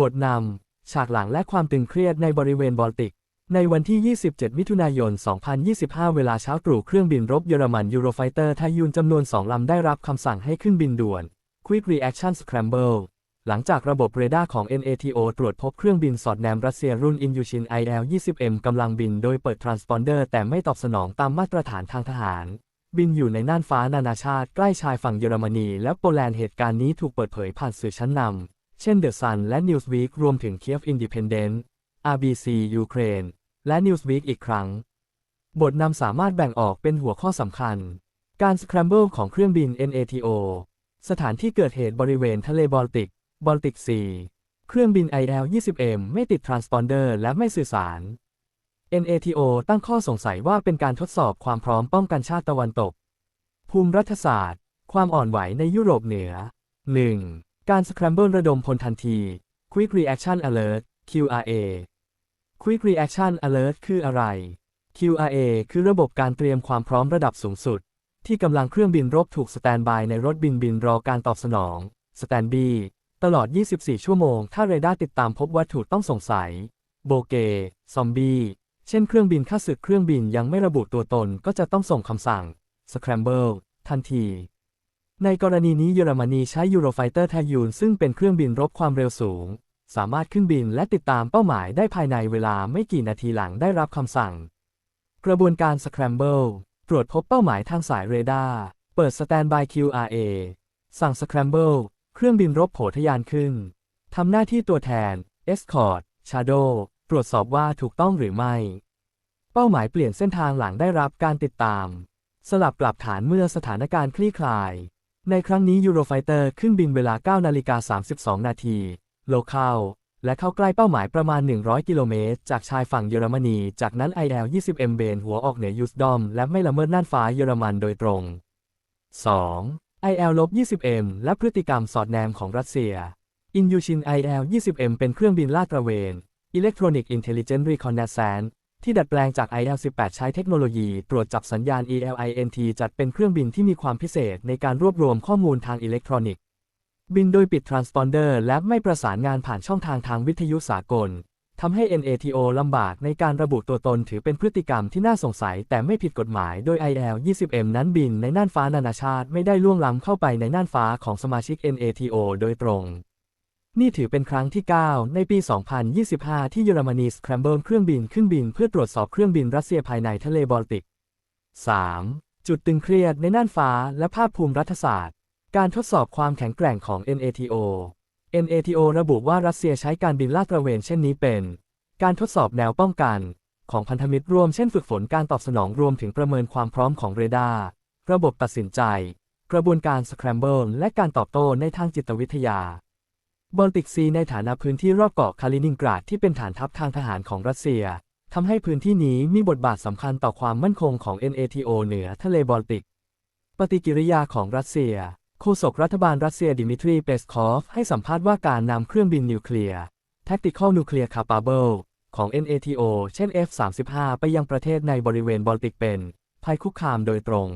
บทนำ ฉากหลังและความตึงเครียดในบริเวณบอลติก ในวันที่ 27 มิถุนายน 2025 เวลาเช้าตรู่เครื่องบินรบเยอรมันยูโรไฟเตอร์ไทยูนจำนวน 2 ลำได้รับคำสั่งให้ขึ้นบินด่วน Quick Reaction Scramble หลังจากระบบเรดาร์ของ NATO ตรวจพบเครื่องบินสอดแนมรัสเซียรุ่น Ilyushin IL-20M กำลังบินโดยเปิดทรานสปอนเดอร์แต่ไม่ตอบสนองตามมาตรฐานทางทหาร บินอยู่ในน่านฟ้านานาชาติใกล้ชายฝั่งเยอรมนีและโปแลนด์เหตุการณ์นี้ถูกเปิดเผยผ่านสื่อชั้นนำ เช่น The Sun และ Newsweek รวมถึง Kiev Independent RBC ยูเครนและ Newsweek อีกครั้ง บทนำสามารถแบ่งออกเป็นหัวข้อสำคัญ การสครัมเบิลของเครื่องบิน NATO สถานที่เกิดเหตุบริเวณทะเลบอลติก บอลติกซีเครื่องบิน IL-20M ไม่ติดทรานสปอนเดอร์และไม่สื่อสาร NATO ตั้งข้อสงสัยว่าเป็นการทดสอบความพร้อมป้องกันชาติตะวันตก ภูมิรัฐศาสตร์ ความอ่อนไหวในยุโรปเหนือ 1. การสครัมเบิลระดมพลทันที Quick Reaction Alert QRA Quick Reaction Alert คืออะไร QRA คือระบบการเตรียมความพร้อมระดับสูงสุด ที่กำลังเครื่องบินรบถูกสแตนบายในรถบินบินรอการตอบสนองสแตนบีตลอด 24 ชั่วโมง ถ้าเรดาร์ติดตามพบวัตถุต้องสงสัย โบเก ซอมบี้ เช่นเครื่องบินข้าศึกเครื่องบินยังไม่ระบุตัวตนก็จะต้องส่งคำสั่ง Scramble ทันที ในกรณีนี้เยอรมนีใช้ Eurofighter t a y u n ซึ่งเป็นเครื่องบินรบความเร็วสูง สามารถขึ้นบินและติดตามเป้าหมายได้ภายในเวลาไม่กี่นาทีหลังได้รับคำสั่ง กระบวนการ Scramble ตรวจพบเป้าหมายทางสายเรดาร์ เปิด Standby QRA สั่ง Scramble เครื่องบินรบโผทะยานขึ้น ทำหน้าที่ตัวแทน Escort Shadow ตรวจสอบว่าถูกต้องหรือไม่ เป้าหมายเปลี่ยนเส้นทางหลังได้รับการติดตาม สลับกลับฐานเมื่อสถานการณ์คลี่คลาย ในครั้งนี้ Eurofighter ขึ้นบินเวลา 9 นาฬิกา 32 นาทีโลเคาลและเข้าใกล้เป้าหมายประมาณ 100 กิโลเมตร จากชายฝั่งเยอรมนี จากนั้น IL-20M เบนหัวออกเหนือยูสดอม และไม่ละเมิดน่านฟ้าเยอรมันโดยตรง 2. IL-20M และพฤติกรรมสอดแนมของรัสเซีย อินยูชิน IL-20M เป็นเครื่องบินลาดตระเวน Electronic Intelligent Reconnaissance ที่ดัดแปลงจาก IL-18 ใช้เทคโนโลยี ตรวจจับสัญญาณ ELINT จัดเป็นเครื่องบินที่มีความพิเศษในการรวบรวมข้อมูลทางอิเล็กทรอนิกส์ บินโดยปิดทรานสปอนเดอร์และไม่ประสานงานผ่านช่องทางทางวิทยุสากลทำให้ NATO ลำบากในการระบุตัวตนถือเป็นพฤติกรรมที่น่าสงสัยแต่ไม่ผิดกฎหมาย โดย IL-20M นั้นบินในน่านฟ้านานาชาติ ไม่ได้ล่วงล้ำเข้าไปในน่านฟ้าของสมาชิก NATO โดยตรง นี่ถือเป็นครั้งที่ 9 ในปี 2025 ที่เยอรมนีสแครมเบิลเครื่องบินขึ้นบินเพื่อตรวจสอบเครื่องบินรัสเซียภายในทะเลบอลติก 3. จุดตึงเครียดในน่านฟ้าและภาพภูมิรัฐศาสตร์ การทดสอบความแข็งแกร่งของ NATO NATO ระบุว่ารัสเซียใช้การบินลาดตระเวนเช่นนี้เป็น การทดสอบแนวป้องกัน ของพันธมิตรร่วมเช่นฝึกฝนการตอบสนองรวมถึงประเมินความพร้อมของเรดาร์ระบบตัดสินใจ กระบวนการสแครมเบิลและการตอบโต้ในทางจิตวิทยา บอลติกซีในฐานะพื้นที่รอบเกาะคาลินินกราดที่เป็นฐานทัพทางทหารของรัสเซียทำให้พื้นที่นี้มีบทบาทสำคัญต่อความมั่นคงของ NATO เหนือทะเลบอลติก ปฏิกิริยาของรัสเซีย โฆษกรัฐบาลรัสเซียดิมิทรีเปสคอฟ ให้สัมภาษณ์ว่าการนำเครื่องบินนิวเคลียร์ Tactical Nuclear Capable ของ NATO เช่น F-35 ไปยังประเทศในบริเวณบอลติกเป็นภัยคุกคามโดยตรง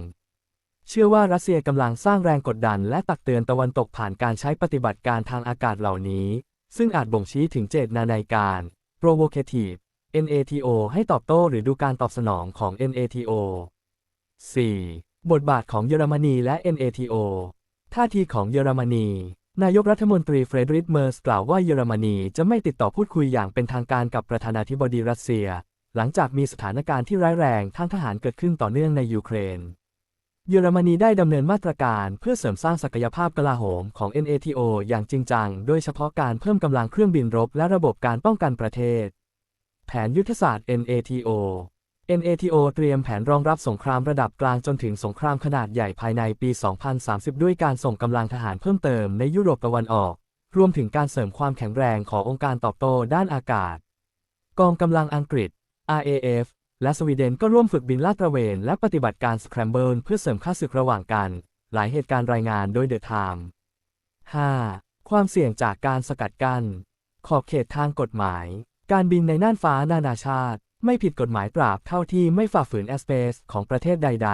เชื่อว่ารัสเซียกำลังสร้างแรงกดดันและตักเตือนตะวันตกผ่านการใช้ปฏิบัติการทางอากาศเหล่านี้ ซึ่งอาจบ่งชี้ถึงเจตนาในการ provocative NATO ให้ตอบโต้หรือดูการตอบสนองของ NATO 4. บทบาทของเยอรมนีและ NATO ท่าทีของเยอรมนี นายกรัฐมนตรีเฟรดริชเมอร์สกล่าวว่าเยอรมนีจะไม่ติดต่อพูดคุยอย่างเป็นทางการกับประธานาธิบดีรัสเซีย หลังจากมีสถานการณ์ที่ร้ายแรงทางทหารเกิดขึ้นต่อเนื่องในยูเครน เยอรมนีได้ดำเนินมาตรการเพื่อเสริมสร้างศักยภาพกลาโหมของ NATO อย่างจริงจัง โดยเฉพาะการเพิ่มกำลังเครื่องบินรบและระบบการป้องกันประเทศ แผนยุทธศาสตร์ NATO NATO เตรียมแผนรองรับสงครามระดับกลางจนถึงสงครามขนาดใหญ่ภายในปี 2030 ด้วยการส่งกำลังทหารเพิ่มเติมในยุโรปตะวันออก รวมถึงการเสริมความแข็งแรงขององค์การตอบโต้ด้านอากาศ กองกำลังอังกฤษ RAF และสวีเดนก็ร่วมฝึกบินลาดตระเวนและปฏิบัติการสแครมเบิลเพื่อเสริมค่าศึกระหว่างกัน หลายเหตุการณ์รายงานโดยเดอะไทม์ 5. ความเสี่ยงจากการสกัดกัน้น ขอบเขตทางกฎหมาย การบินในน่านฟ้านานาชาติ ไม่ผิดกฎหมายตราบเท่าที่ไม่ฝ่าฝืนแอสเปซของประเทศใด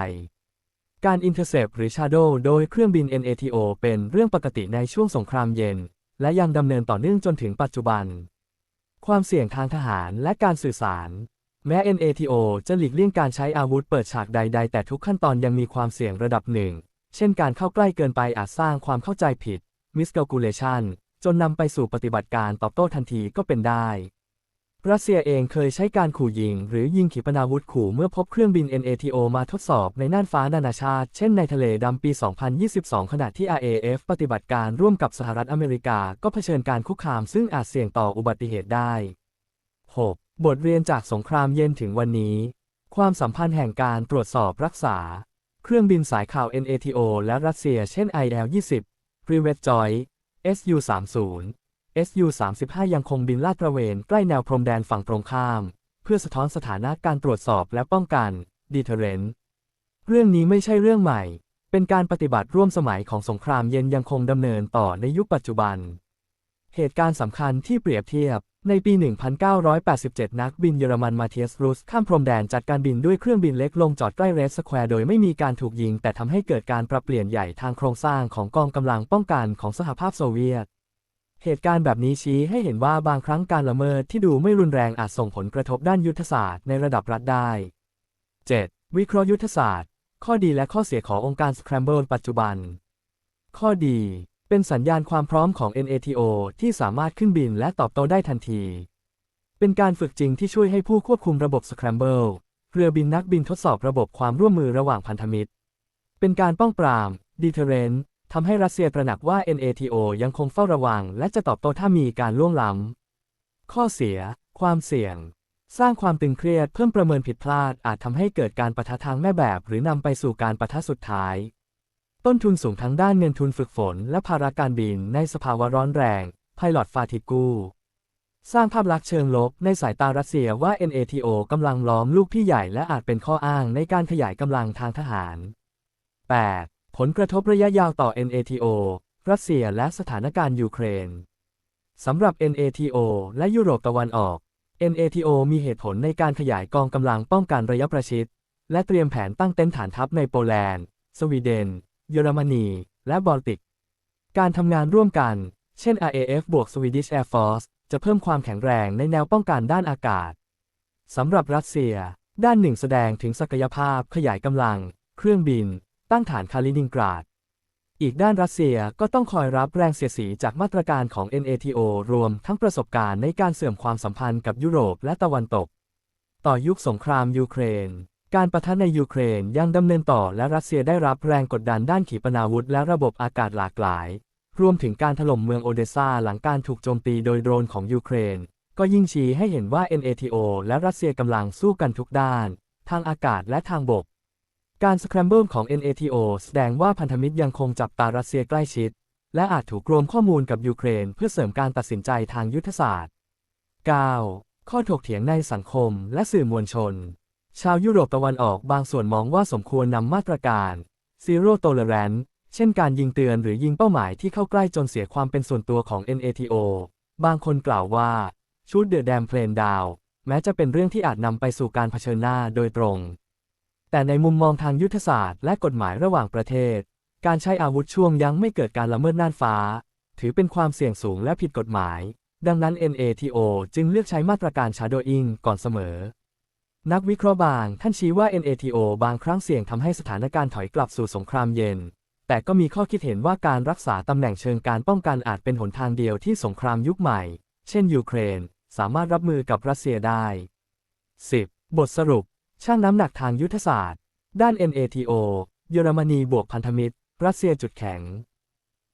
ๆ การอินเทอร์เซปหรือชาโดโดยเครื่องบิน NATO เป็นเรื่องปกติในช่วงสงครามเย็น และยังดำเนินต่อเนื่องจนถึงปัจจุบัน ความเสี่ยงทางทหารและการสื่อสาร แม้ NATO จะหลีกเลี่ยงการใช้อาวุธเปิดฉากใด ๆ แต่ทุกขั้นตอนยังมีความเสี่ยงระดับหนึ่ง เช่นการเข้าใกล้เกินไปอาจสร้างความเข้าใจผิด miscalculation จนนำไปสู่ปฏิบัติการตอบโต้ทันทีก็เป็นได้ รัสเซียเองเคยใช้การขู่ยิง หรือยิงขีปนาวุธขู่เมื่อพบเครื่องบิน NATO มาทดสอบในน่านฟ้านานาชาติ เช่นในทะเลดำปี 2022 ขณะที่ RAF ปฏิบัติการร่วมกับสหรัฐอเมริกา ก็เผชิญการคุกคามซึ่งอาจเสี่ยงต่ออุบัติเหตุได้ 6. บทเรียนจากสงครามเย็นถึงวันนี้ ความสัมพันธ์แห่งการตรวจสอบรักษา เครื่องบินสายข่าว NATO และรัสเซียเช่น IL-20 p r i v a t Joy SU-30 SU-35 ยังคงบินลาดตระเวนใกล้แนวพรมแดนฝั่งตรงข้าม เพื่อสะท้อนสถานะการตรวจสอบและป้องกัน deterrent เรื่องนี้ไม่ใช่เรื่องใหม่ เป็นการปฏิบัติร่วมสมัยของสงครามเย็นยังคงดำเนินต่อในยุคปัจจุบัน เหตุการณ์สำคัญที่เปรียบเทียบ ในปี 1987 นักบินเยอรมันมาเทียสรูสข้ามพรมแดนจัดการบินด้วยเครื่องบินเล็กลงจอดใกล้เรสสแควร์โดยไม่มีการถูกยิง แต่ทำให้เกิดการปรับเปลี่ยนใหญ่ทางโครงสร้างของกองกำลังป้องกันของสหภาพโซเวียต เหตุการณ์แบบนี้ชี้ให้เห็นว่าบางครั้งการละเมิดที่ดูไม่รุนแรงอาจส่งผลกระทบด้านยุทธศาสตร์ในระดับรัฐได้ 7. วิเคราะห์ยุทธศาสตร์ ข้อดีและข้อเสียขององค์การ Scramble ปัจจุบัน ข้อดี เป็นสัญญาณความพร้อมของ NATO ที่สามารถขึ้นบินและตอบโต้ได้ทันที เป็นการฝึกจริงที่ช่วยให้ผู้ควบคุมระบบ Scramble เรือบินนักบินทดสอบระบบความร่วมมือระหว่างพันธมิตร เป็นการป้องปราม Deterrent ทำให้รัสเซียตระหนักว่า NATO ยังคงเฝ้าระวัง และจะตอบโต้ถ้ามีการล่วงล้ำ ข้อเสีย ความเสี่ยง สร้างความตึงเครียดเพิ่มประเมินผิดพลาดอาจทำให้เกิดการประทะทางแม่แบบ หรือนำไปสู่การประทะสุดท้าย ต้นทุนสูงทั้งด้านเงินทุนฝึกฝน และภาระการบินในสภาวะร้อนแรงไพลอตฟาติกูสร้างภาพลักษณ์เชิงลบในสายตารัสเซียว่า NATO กำลังล้อมลูกพี่ใหญ่และอาจเป็นข้ออ้างในการขยายกำลังทางทหาร 8. ผลกระทบระยะยาวต่อ NATO รัสเซียและสถานการณ์ยูเครนสำหรับ NATO และยุโรปตะวันออก NATO มีเหตุผลในการขยายกองกำลังป้องกันระยะประชิด และเตรียมแผนตั้งเต็นท์ฐานทัพในโปแลนด์ สวีเดน เยอรมนี และบอลติก การทำงานร่วมกัน เช่น RAF บวก Swedish Air Force จะเพิ่มความแข็งแรงในแนวป้องกันด้านอากาศ สำหรับรัสเซีย ด้านหนึ่งแสดงถึงศักยภาพขยายกำลัง เครื่องบิน ตั้งฐานคาลินินกราด อีกด้านรัสเซียก็ต้องคอยรับแรงเสียดสีจากมาตรการของ NATO รวมทั้งประสบการณ์ในการเสื่อมความสัมพันธ์กับยุโรปและตะวันตก ต่อยุคสงครามยูเครน การประทะในยูเครนยังดำเนินต่อและรัสเซียได้รับแรงกดดันด้านขีปนาวุธและระบบอากาศหลากหลาย รวมถึงการถล่มเมืองโอเดซาหลังการถูกโจมตีโดยโดรนของยูเครน ก็ยิ่งชี้ให้เห็นว่า NATO และรัสเซียกำลังสู้กันทุกด้าน ทางอากาศและทางบก การสแครมเบิลของ NATO แสดงว่าพันธมิตรยังคงจับตารัสเซียใกล้ชิด และอาจถูกรวมข้อมูลกับยูเครน เพื่อเสริมการตัดสินใจทางยุทธศาสตร์ 9. ข้อถกเถียงในสังคมและสื่อมวลชน ชาวยุโรปตะวันออกบางส่วนมองว่าสมควรนำมาตรการ Zero Tolerance เช่นการยิงเตือนหรือยิงเป้าหมายที่เข้าใกล้จนเสียความเป็นส่วนตัวของ NATO บางคนกล่าวว่าชุดเดอะแดมเพลนดาวแม้จะเป็นเรื่องที่อาจนำไปสู่การเผชิญหน้าโดยตรง แต่ในมุมมองทางยุทธศาสตร์และกฎหมายระหว่างประเทศ การใช้อาวุธช่วงยังไม่เกิดการละเมิดน่านฟ้า ถือเป็นความเสี่ยงสูงและผิดกฎหมาย ดังนั้น NATO จึงเลือกใช้มาตรการ Shadowing ก่อนเสมอ นักวิเคราะห์บางท่านชี้ว่า NATO บางครั้งเสี่ยงทำให้สถานการณ์ถอยกลับสู่สงครามเย็น แต่ก็มีข้อคิดเห็นว่าการรักษาตำแหน่งเชิงการป้องกันอาจเป็นหนทางเดียวที่สงครามยุคใหม่ เช่นยูเครน สามารถรับมือกับรัสเซียได้ 10. บทสรุปช่างน้ำหนักทางยุทธศาสตร์ ด้าน NATO เยอรมนีบวกพันธมิตร รัสเซียจุดแข็ง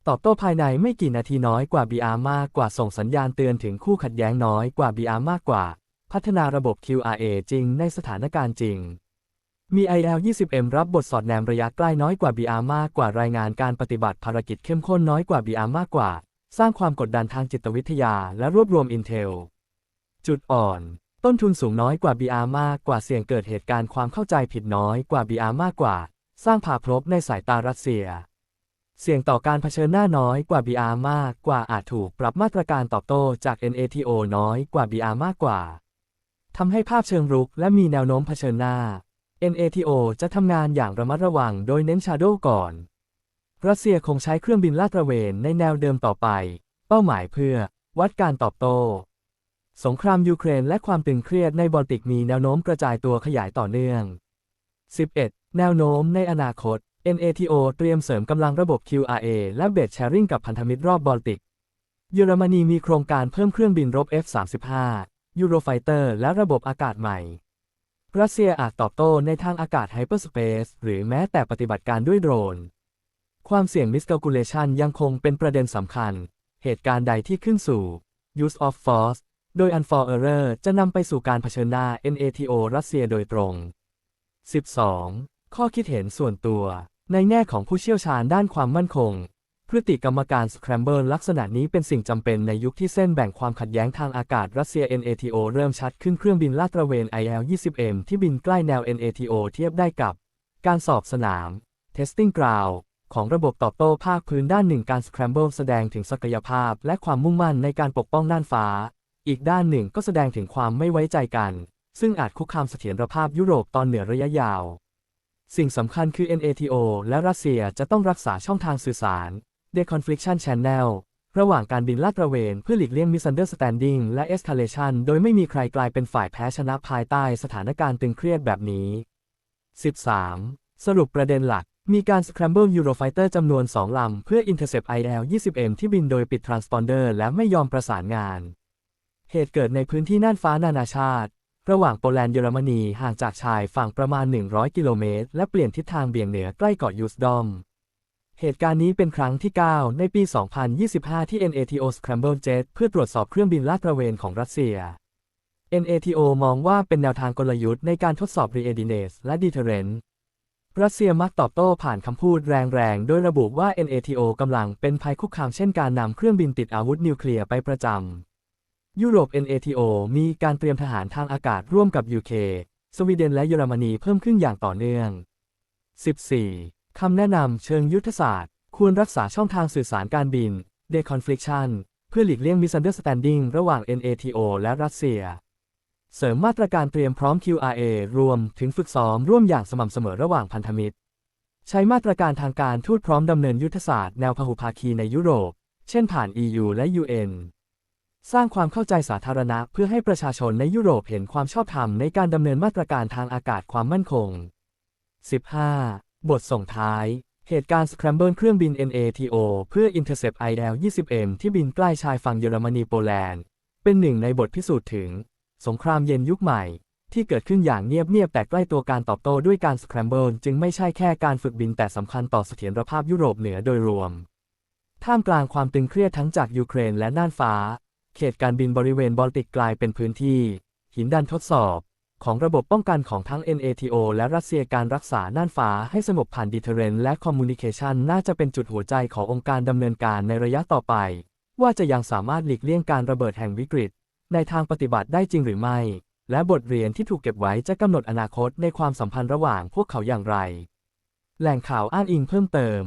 ตอบโต้ภายในไม่กี่นาทีน้อยกว่า BR มากกว่าส่งสัญญาณเตือนถึงคู่ขัดแย้งน้อยกว่า BR มากกว่า พัฒนาระบบ QRA จริงในสถานการณ์จริง มี IL-20M รับบทสอดแนมระยะใกล้น้อยกว่า BR มากกว่ารายงานการปฏิบัติภารกิจเข้มข้นน้อยกว่า BR มากกว่า สร้างความกดดันทางจิตวิทยาและรวบรวม Intel จุดอ่อน ต้นทุนสูงน้อยกว่า BR มากกว่าเสี่ยงเกิดเหตุการณ์ความเข้าใจผิดน้อยกว่า BR มากกว่า สร้างผ่าพลบในสายตารัสเซีย เสี่ยงต่อการเผชิญหน้าน้อยกว่า BR มากกว่าอาจถูกปรับมาตรการตอบโต้จาก NATO น้อยกว่า BR มากกว่า ทำให้ภาพเชิงรุกและมีแนวโน้มเผชิญหน้า NATO จะทำงานอย่างระมัดระวังโดยเน้น Shadow ก่อน รัสเซียคงใช้เครื่องบินลาดตระเวนในแนวเดิมต่อไป เป้าหมายเพื่อ วัดการตอบโต้ สงครามยูเครนและความตึงเครียดในบอลติกมีแนวโน้มกระจายตัวขยายต่อเนื่อง 11. แนวโน้มในอนาคต NATO เตรียมเสริมกำลังระบบ QRA และเบสแชร์ริงกับพันธมิตรรอบบอลติก เยอรมนีมีโครงการเพิ่มเครื่องบินรบ F-35 ยูโรไฟเตอร์และระบบอากาศใหม่ รัสเซียอาจตอบโต้ในทางอากาศไฮเปอร์สเปซหรือแม้แต่ปฏิบัติการด้วยโดรน ความเสี่ยง miscalculation ยังคงเป็นประเด็นสำคัญ เหตุการณ์ใดที่ขึ้นสู่ use of force โดย unfor error จะนำไปสู่การเผชิญหน้า NATO รัสเซียโดยตรง 12. ข้อคิดเห็นส่วนตัว ในแง่ของผู้เชี่ยวชาญด้านความมั่นคง พฤติกรรมการ Scramble ลักษณะนี้เป็นสิ่งจำเป็นในยุคที่เส้นแบ่งความขัดแย้งทางอากาศรัสเซีย NATO เริ่มชัดขึ้นเครื่องบินลาดตระเวน IL-20M ที่บินใกล้แนว NATO เทียบได้กับ การสอบสนาม Testing Ground ของระบบตอบโต้ภาคพื้นด้านหนึ่งการ Scramble แสดงถึงศักยภาพ และความมุ่งมั่นในการปกป้องน่านฟ้า อีกด้านหนึ่งก็แสดงถึงความไม่ไว้ใจกัน ซึ่งอาจคุกคามเสถียรภาพยุโรปตอนเหนือระยะยาว สิ่งสำคัญคือ NATO และรัสเซียจะต้องรักษาช่องทางสื่อสาร Deconfliction Channel ระหว่างการบินลาดตระเวนเพื่อหลีกเลี่ยง Misunderstanding และ Escalation โดยไม่มีใครกลายเป็นฝ่ายแพ้ชนะภายใต้สถานการณ์ตึงเครียดแบบนี้ 13. สรุปประเด็นหลัก มีการ Scramble Eurofighter จำนวน 2 ลำ เพื่อ Intercept IL-20M ที่บินโดยปิด Transponder และไม่ยอมประสานงาน เหตุเกิดในพื้นที่น่านฟ้านานาชาติ ระหว่างโปแลนด์เยอรมนีห่างจากชายฝั่งประมาณ 100 กิโลเมตร และเปลี่ยนทิศทางเบี่ยงเหนือใกล้เกาะยูสดอม เหตุการณ์นี้เป็นครั้งที่ 9 ในปี 2025 ที่ NATO Scramble Jet เพื่อตรวจสอบเครื่องบินลาดตระเวนของรัสเซีย NATO มองว่าเป็นแนวทางกลยุทธ์ในการทดสอบ Readiness และ Deterrence รัสเซียมักตอบโต้ผ่านคำพูดแรงๆ โดยระบุว่า NATO กำลังเป็นภัยคุกคามเช่นการนำเครื่องบินติดอาวุธนิวเคลียร์ไปประจำ ยุโรป NATO มีการเตรียมทหารทางอากาศร่วมกับ UK สวีเดนและเยอรมนีเพิ่มขึ้นอย่างต่อเนื่อง 14. คำแนะนำเชิงยุทธศาสตร์ ควรรักษาช่องทางสื่อสารการบิน Deconfliction เพื่อหลีกเลี่ยง Misunderstanding ระหว่าง NATO และรัสเซีย เสริมมาตรการเตรียมพร้อม QRA รวมถึงฝึกซ้อมร่วมอย่างสม่ำเสมอระหว่างพันธมิตร ใช้มาตรการทางการทูตพร้อมดำเนินยุทธศาสตร์แนวพหุภาคีในยุโรป เช่นผ่าน EU และ UN สร้างความเข้าใจสาธารณะเพื่อให้ประชาชนในยุโรปเห็นความชอบธรรมในการดำเนินมาตรการทางอากาศความมั่นคง 15. บทส่งท้าย เหตุการณ์ Scramble เครื่องบิน NATO เพื่อ Intercept IL-20M ที่บินใกล้ชายฝั่งเยอรมนีโปแลนด์ เป็นหนึ่งในบทพิสูจน์ถึง สงครามเย็นยุคใหม่ ที่เกิดขึ้นอย่างเงียบๆแต่ใกล้ตัวการตอบโต้ด้วยการ Scramble จึงไม่ใช่แค่การฝึกบินแต่สำคัญต่อเสถียรภาพยุโรปเหนือโดยรวม ท่ามกลางความตึงเครียดทั้งจากยูเครนและน่านฟ้า เขตการบินบริเวณบอลติกกลายเป็นพื้นที่ หินดันทดสอบ ของระบบป้องกันของทั้ง NATO และรัสเซียการรักษาน่านฟ้าให้สงบผ่านดีเทเรนและคอมมูนิเคชันน่าจะเป็นจุดหัวใจขององค์การดำเนินการในระยะต่อไป ว่าจะยังสามารถหลีกเลี่ยงการระเบิดแห่งวิกฤต ในทางปฏิบัติได้จริงหรือไม่ และบทเรียนที่ถูกเก็บไว้จะกำหนดอนาคตในความสัมพันธ์ระหว่างพวกเขาอย่างไร แหล่งข่าวอ้างอิงเพิ่มเติม